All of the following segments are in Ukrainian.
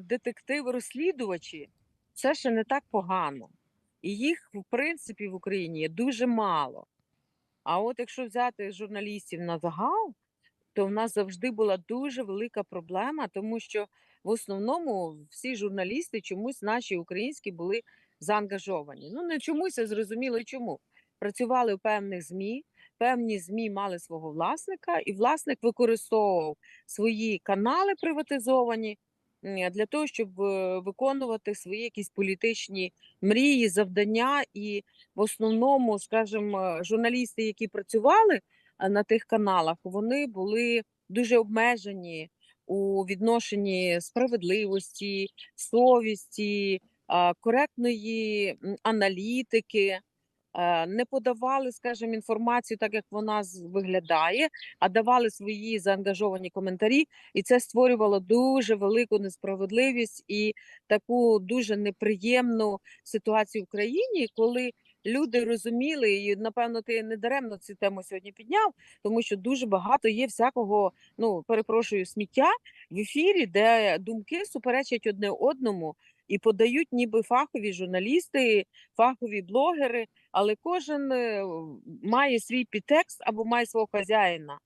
детективи-розслідувачі це ще не так погано. І їх, в принципі, в Україні є дуже мало. А от якщо взяти журналістів на загал, то в нас завжди була дуже велика проблема, тому що в основному всі журналісти чомусь наші українські були заангажовані. Ну не чомусь, а зрозуміло чому. Працювали в певних ЗМІ, певні ЗМІ мали свого власника, і власник використовував свої канали приватизовані для того, щоб е, виконувати свої якісь політичні мрії, завдання. І в основному, скажімо, журналісти, які працювали на тих каналах, вони були дуже обмежені у відношенні справедливості, совісті, коректної аналітики. Е, Не подавали, скажімо, інформацію так, як вона виглядає, а давали свої заангажовані коментарі, і це створювало дуже велику несправедливість і таку дуже неприємну ситуацію в країні, коли люди розуміли, і напевно ти не даремно цю тему сьогодні підняв, тому що дуже багато є всякого, ну перепрошую, сміття в ефірі, де думки суперечать одне одному і подають ніби фахові журналісти, фахові блогери, але кожен е, має свій підтекст або має свого хазяїна.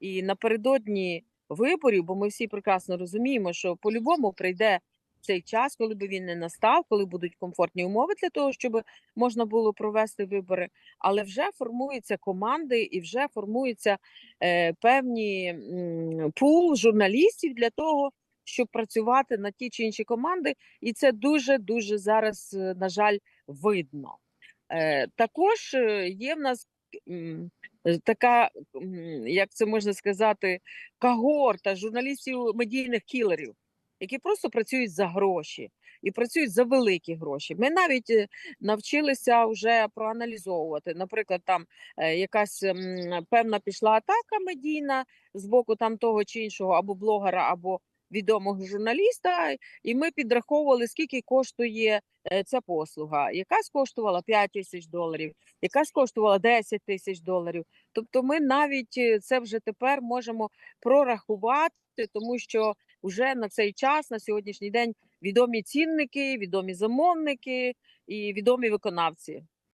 І напередодні виборів, бо ми всі прекрасно розуміємо, що по-любому прийде цей час, коли би він не настав, коли будуть комфортні умови для того, щоб можна було провести вибори, але вже формуються команди і вже формується е, певні м, пул журналістів для того, щоб працювати на ті чи інші команди, і це дуже дуже зараз, е, на жаль, видно. Е, також е, є в нас така, як це можна сказати, когорта журналістів медійних кілерів, які просто працюють за гроші і працюють за великі гроші. Ми навіть навчилися вже проаналізовувати. Наприклад, там якась певна пішла атака медійна з боку там того чи іншого або блогера, або відомого журналіста, і ми підраховували, скільки коштує е, ця послуга. Якась коштувала 5 тисяч доларів, якась коштувала 10 тисяч доларів. Тобто, ми навіть е, це вже тепер можемо прорахувати, тому що вже на цей час, на сьогоднішній день, відомі цінники, відомі замовники і відомі виконавці.